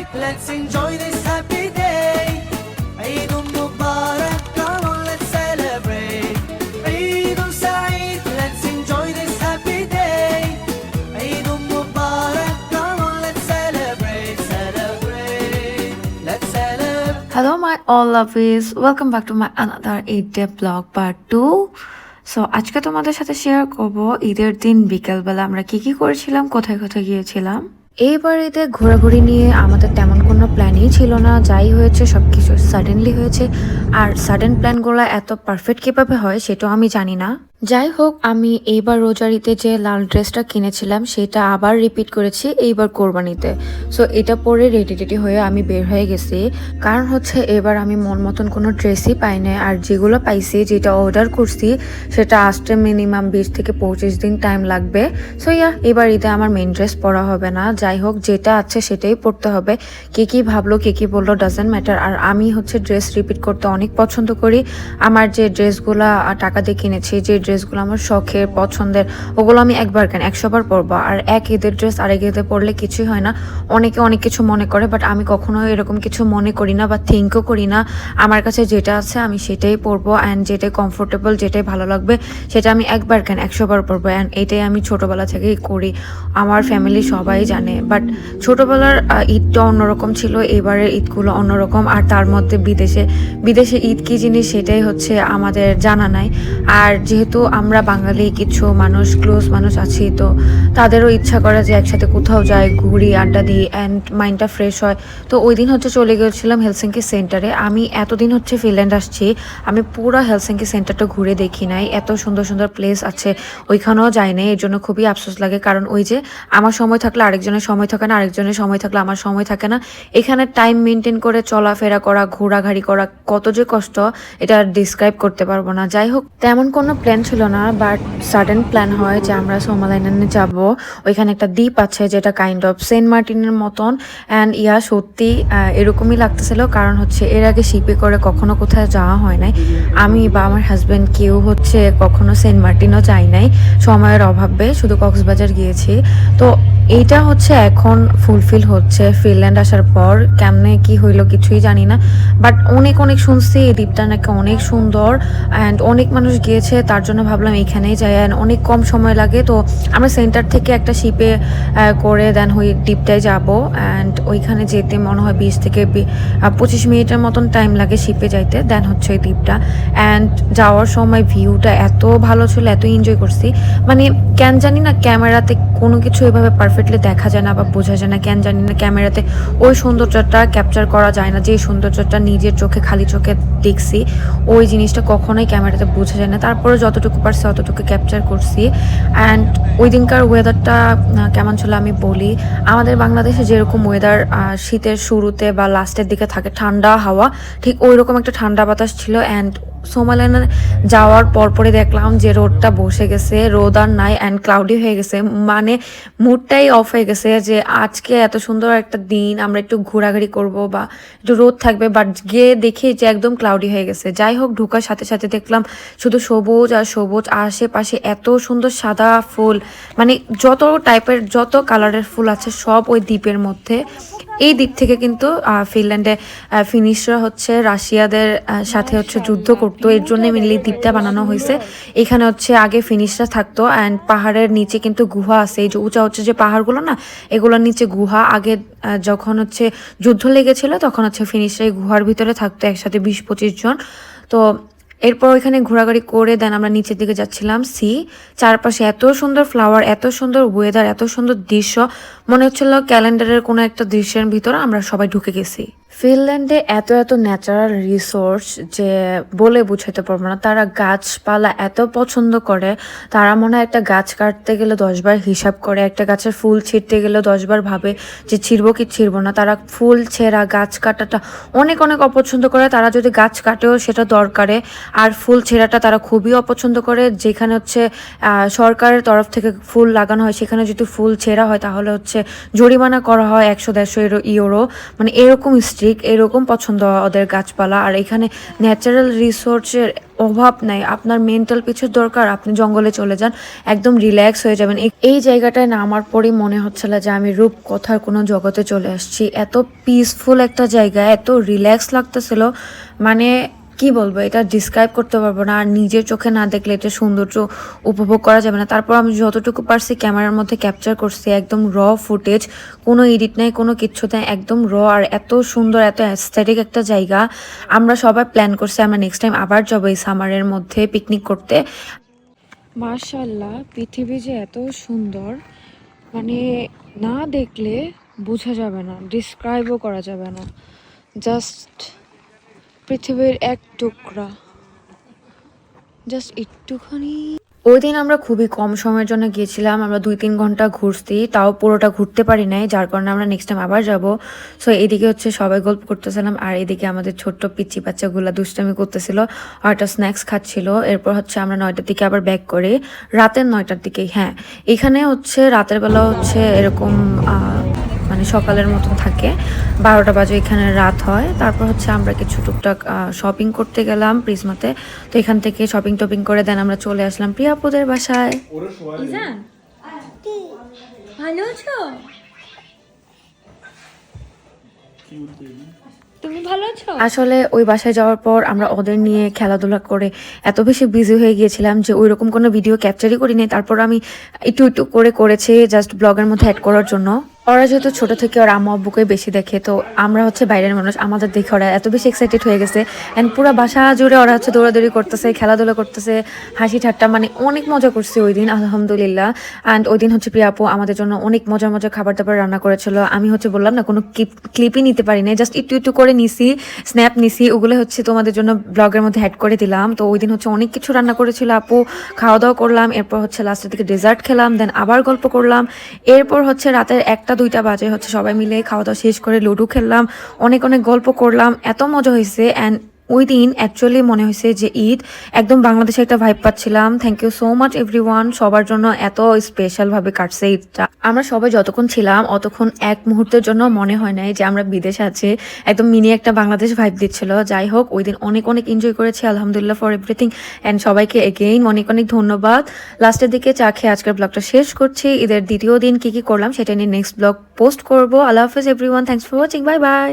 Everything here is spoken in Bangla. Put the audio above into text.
Eid, let's enjoy this happy day. Eid Mubarak, come on, let's celebrate. Eid Saeed, let's enjoy this happy day. Eid Mubarak, come on, let's celebrate, celebrate. Let's celebrate. Hello my all lovies, welcome back to my another 8 day vlog part 2 so আজকে তোমাদের সাথে শেয়ার করব ঈদের দিন বিকেলবেলা আমরা কি কি করেছিলাম কোথায় কোথায় গিয়েছিলাম এইবার এতে ঘোরাঘুরি নিয়ে আমাদের তেমন কোনো প্ল্যানই ছিল না। যাই হয়েছে সব কিছু সাডেনলি হয়েছে। আর সাডেন প্ল্যানগুলো এত পারফেক্ট কীভাবে হয় সেটাও আমি জানি না। যাই হোক আমি এইবার রোজারিতে যে লাল ড্রেসটা কিনেছিলাম, সেটা আবার রিপিট করেছি, এইবার কোরবানিতে। সো এটা পরে রেডি রেডি হয়ে আমি বের হয়ে গেছি। কারণ হচ্ছে, এবার আমি মন মতন কোনো ড্রেসই পাই নাই, আর যেগুলো পাইছি, যেটা অর্ডার করছি, সেটা আসতে মিনিমাম বিশ থেকে পঁচিশ দিন টাইম লাগবে। সো ইয়া এবার ঈদে আমার মেন ড্রেস পরা হবে না। যাই হোক যেটা আছে, সেটাই পরতে হবে। কে কি ভাবলো, কে কি বলল ডাজেন্ট ম্যাটার আর আমি হচ্ছে ড্রেস রিপিট করতে অনেক পছন্দ করি। আমার যে ড্রেসগুলো টাকা দিয়ে কিনেছি, যে ড্রেসগুলো আমার শখের, পছন্দের, ওগুলো আমি একবার কেন একশো বার পরবো। আর এক ঈদের ড্রেস, আরেক ঈদে পরলে কিছুই হয় না। অনেকে অনেক কিছু মনে করে বাট আমি কখনো এরকম কিছু মনে করি না বা থিঙ্কও করি না। আমার কাছে যেটা আছে, আমি সেটাই পরবো অ্যান্ড যেটাই কমফোর্টেবল যেটাই ভালো লাগবে, সেটা আমি একবার কেন একশো বার পরবো অ্যান্ড এটাই আমি ছোটোবেলা থেকেই করি। আমার ফ্যামিলি সবাই জানে বাট ছোটোবেলার ঈদটা অন্যরকম ছিল, এবারের ঈদগুলো অন্যরকম। আর তার মধ্যে বিদেশে বিদেশে ঈদ কী জিনিস সেটাই হচ্ছে আমাদের জানা নাই। আর যেহেতু আমরা বাঙালি, কিছু মানুষ ক্লোজ মানুষ আছি, তো তাদেরও ইচ্ছা করে যে একসাথে কোথাও যাই, ঘুরি, আড্ডা দিই অ্যান্ড মাইন্ডটা ফ্রেশ হয়। তো ওই দিন হচ্ছে চলে গিয়েছিলাম হেলসিঙ্কি সেন্টারে আমি এতদিন হচ্ছে ফিনল্যান্ড আসছি, আমি পুরো হেলসিঙ্কি সেন্টারটা ঘুরে দেখি নাই। এত সুন্দর সুন্দর প্লেস আছে, ওইখানেও যাই নাই, এর জন্য খুবই আফসোস লাগে। কারণ ওই যে আমার সময় থাকলে আরেকজনের সময় থাকে না, আরেকজনের সময় থাকলে আমার সময় থাকে না। এখানে টাইম মেনটেন করে চলাফেরা করা, ঘোরাঘাড়ি করা, কত যে কষ্ট, এটা ডিসক্রাইব করতে পারব না। যাই হোক, তেমন কোনো প্ল্যান ছিল না বাট সাডেন প্ল্যান হয় যে আমরা সোমালাইনে যাব। ওইখানে একটা দ্বীপ আছে যেটা কাইন্ড অফ সেন্ট মার্টিনের মতন। অ্যান্ড ইয়া, সত্যি এরকমই লাগতেছিল। কারণ হচ্ছে এর আগে শিপে করে কখনো কোথাও যাওয়া হয় নাই। আমি বা আমার হাজব্যান্ড কেউ হচ্ছে কখনো সেন্ট মার্টিনও যাই নাই। সময়ের অভাবে শুধু কক্সবাজার গিয়েছি। তো এইটা হচ্ছে এখন ফুলফিল হচ্ছে ফিনল্যান্ড আসার পর। কেমনে কি হইল কিছুই জানি না। বাট অনেক অনেক শুনছি, এই দ্বীপটা নাকি অনেক সুন্দর অ্যান্ড অনেক মানুষ গিয়েছে, তার জন্য ভাবলাম এইখানেই যাই অ্যান্ড অনেক কম সময় লাগে। তো আমরা সেন্টার থেকে একটা শিপে করে দেন ওই দ্বীপটায় যাব অ্যান্ড ওইখানে যেতে মনে হয় বিশ থেকে পঁচিশ মিনিটের মতন টাইম লাগে শিপে যাইতে দেন হচ্ছে ওই দ্বীপটা। অ্যান্ড যাওয়ার সময় ভিউটা এত ভালো ছিল, এত এনজয় করছি। মানে কেন জানি না ক্যামেরাতে কোনো কিছু এভাবে পারফেক্টলি দেখা যায় না বা বোঝা যায় না, কেন জানি না ক্যামেরাতে ওই সৌন্দর্যটা ক্যাপচার করা যায় না যে সৌন্দর্যটা নিজের চোখে, খালি চোখে দেখছি, ওই জিনিসটা কখনোই ক্যামেরাতে বোঝা যায় না। তারপরে যতটুকু পারছি অতটুকু ক্যাপচার করছি। অ্যান্ড ওই দিনকার ওয়েদারটা কেমন ছিল আমি বলি, আমাদের বাংলাদেশে যেরকম ওয়েদার শীতের শুরুতে বা লাস্টের দিকে থাকে ঠান্ডা হাওয়া, ঠিক ওই রকম একটা ঠান্ডা বাতাস ছিল। অ্যান্ড সোমালাইনে যাওয়ার পরপরই দেখলাম যে রোদটা বসে গেছে, রোদ আর নাই অ্যান্ড ক্লাউডি হয়ে গেছে। মানে মুডটাই অফ হয়ে গেছে যে আজকে এত সুন্দর একটা দিন, আমরা একটু ঘোরাঘুরি করব বা একটু রোদ থাকবে বাট গিয়ে দেখি যে একদম ক্লাউডি হয়ে গেছে। যাই হোক, ঢোকার সাথে সাথে দেখলাম শুধু সবুজ আর সবুজ, আশেপাশে এত সুন্দর সাদা ফুল মানে যত টাইপের যত কালারের ফুল আছে সব ওই দ্বীপের মধ্যে। এই দিক থেকে কিন্তু ফিনল্যান্ডে ফিনিশরা হচ্ছে রাশিয়াদের সাথে হচ্ছে যুদ্ধ করতো। এর জন্য মেনলি দ্বীপটা বানানো হয়েছে। এখানে হচ্ছে আগে ফিনিশরা থাকতো অ্যান্ড পাহাড়ের নিচে কিন্তু গুহা আছে। এই যে উঁচা হচ্ছে যে পাহাড়গুলো না, এগুলোর নিচে গুহা। আগে যখন হচ্ছে যুদ্ধ লেগেছিল, তখন হচ্ছে ফিনিশরা এই গুহার ভিতরে থাকতো, একসাথে বিশ পঁচিশ জন। তো এরপর ওইখানে ঘোরাঘুরি করে দেন আমরা নিচের দিকে যাচ্ছিলাম, সি। চারপাশে এত সুন্দর ফ্লাওয়ার এত সুন্দর ওয়েদার এত সুন্দর দৃশ্য, মনে হচ্ছিল ক্যালেন্ডারের কোনো একটা দৃশ্যের ভিতরে আমরা সবাই ঢুকে গেছি। ফিনল্যান্ডে এত এত ন্যাচারাল রিসোর্স যে বলে বুঝাতে পারব না। তারা গাছপালা এত পছন্দ করে, তারা মনে হয় একটা গাছ কাটতে গেলে দশবার হিসাব করে, একটা গাছের ফুল ছিঁড়তে গেলে দশবার ভাবে যে ছিঁড়বো কি ছিঁড়বো না। তারা ফুল ছেঁড়া, গাছ কাটাটা অনেক অনেক অপছন্দ করে। তারা যদি গাছ কাটেও সেটা দরকারে। আর ফুল ছেঁড়াটা তারা খুবই অপছন্দ করে। যেখানে হচ্ছে সরকারের তরফ থেকে ফুল লাগানো হয়, সেখানে যদি ফুল ছেঁড়া হয় তাহলে হচ্ছে জরিমানা করা হয় একশো দেড়শো ইউরো। মানে এরকম ডিস্ট্রিক্ট এরকম পছন্দ ওদের গাছপালা। আর এখানে ন্যাচারাল রিসোর্সের অভাব নাই। আপনার মেন্টাল পিছুর দরকার। আপনি জঙ্গলে চলে যান, একদম রিল্যাক্স হয়ে যাবেন। এই- এই জায়গাটায় নামার পরই মনে হচ্ছে না যে আমি রূপকথার কোনো জগতে চলে আসছি। এত পিসফুল একটা জায়গা, এত রিল্যাক্স লাগতেছিল। মানে কি বলব, এটা ডিসক্রাইব করতে পারব না। আর নিজের চোখে না দেখলে এটা সৌন্দর্য উপভোগ করা যাবে না। তারপর আমি যতটুকু পারছি ক্যামেরার মধ্যে ক্যাপচার করছি, একদম র ফুটেজ কোনো এডিট নেই, কোনো কিচ্ছু নেই, একদম র আর এত সুন্দর, এত অ্যাস্থেটিক একটা জায়গা। আমরা সবাই প্ল্যান করছি, আমরা নেক্সট টাইম আবার যাব এই সামারের মধ্যে পিকনিক করতে। মার্শাল্লাহ পৃথিবী যে এত সুন্দর মানে না দেখলে বোঝা যাবে না ডিসক্রাইবও করা যাবে না। জাস্ট পৃথিবীর এক টুকরা। জাস্ট একটুখানি। ওই দিন আমরা খুবই কম সময়ের জন্য গিয়েছিলাম, আমরা দুই তিন ঘণ্টা ঘুরছি, তাও পুরোটা ঘুরতে পারি নাই, যার কারণে আমরা নেক্সট টাইম আবার যাব। সো এদিকে হচ্ছে সবাই গল্প করতেছিলাম, আর এদিকে আমাদের ছোট্ট পিচ্ছি বাচ্চাগুলা দুষ্টামি করতেছিল, আর স্ন্যাক্স খাচ্ছিল। এরপর হচ্ছে আমরা নয়টার দিকে আবার ব্যাক করে, রাতের নয়টার দিকে হ্যাঁ। এখানে হচ্ছে রাতের বেলা হচ্ছে এরকম মানে সকালের মতন থাকে। বারোটা বাজে এখানে রাত হয়। তারপর হচ্ছে আমরা কিছু টুকটাক শপিং করতে গেলাম প্রিজমাতে। তো এখান থেকে শপিং টপিং করে দেন আমরা চলে আসলাম প্রিয়াপুদের বাসায়। ভালো আছো? তুমি ভালো আছো? আসলে ওই বাসায় যাওয়ার পর আমরা ওদের নিয়ে খেলাধুলা করে এত বেশি বিজি হয়ে গিয়েছিলাম যে ওই রকম কোনো ভিডিও ক্যাপচারই করিনি। তারপর আমি একটু একটু করে করেছি জাস্ট ব্লগের মধ্যে অ্যাড করার জন্য। ওরা যেহেতু ছোট থেকে ওর আম্মু আব্বুকে বেশি দেখে, তো আমরা হচ্ছে বাইরের মানুষ, আমাদের দেখে ওরা এত বেশি এক্সাইটেড হয়ে গেছে। অ্যান্ড পুরো বাসা জুড়ে ওরা হচ্ছে দৌড়াদৌড়ি করতেছে, খেলাধুলা করতেছে, হাসি ঠাট্টা মানে অনেক মজা করছে ওই দিন, আলহামদুলিল্লাহ। অ্যান্ড ওই দিন হচ্ছে প্রিয়াপু আমাদের জন্য অনেক মজার মজার খাবার দাবার রান্না করেছিল। আমি হচ্ছে বললাম না, কোনো ক্লিপই নিতে পারি না জাস্ট একটু একটু করে নিছি স্ন্যাপ নিছি, ওগুলো হচ্ছে তোমাদের জন্য ব্লগের মধ্যে অ্যাড করে দিলাম। তো ওই দিন হচ্ছে অনেক কিছু রান্না করেছিল আপু, খাওয়া দাওয়া করলাম, এরপর হচ্ছে লাস্টের দিকে ডেজার্ট খেলাম দেন আবার গল্প করলাম। এরপর হচ্ছে রাতের একটা দুইটা বাজে, হচ্ছে সবাই মিলে খাওয়া দাওয়া শেষ করে লুডো খেললাম, অনেক অনেক গল্প করলাম, এত মজা হয়েছে অ্যান্ড ওই দিন অ্যাকচুয়ালি মনে হয়েছে যে ঈদ, একদম বাংলাদেশে একটা ভাইব পাচ্ছিলাম। Thank you so much everyone সবার জন্য এত স্পেশাল ভাবে কাটছে ঈদটা। আমরা সবাই যতক্ষণ ছিলাম, অতক্ষণ এক মুহূর্তের জন্য মনে হয় নাই যে আমরা বিদেশে আছি। একদম মিনি একটা বাংলাদেশ ভাইব দিচ্ছিল। যাই হোক ওই দিন অনেক অনেক এনজয় করেছি। আলহামদুলিল্লাহ ফর এভরিথিং অ্যান্ড সবাইকে এগেইন অনেক অনেক ধন্যবাদ। লাস্টের দিকে চা খেয়ে আজকের ব্লগটা শেষ করছি। ঈদের দ্বিতীয় দিন কি কি করলাম সেটা নিয়ে নেক্সট ব্লগ পোস্ট করব। আল্লাহ হাফিজ everyone thanks for watching bye bye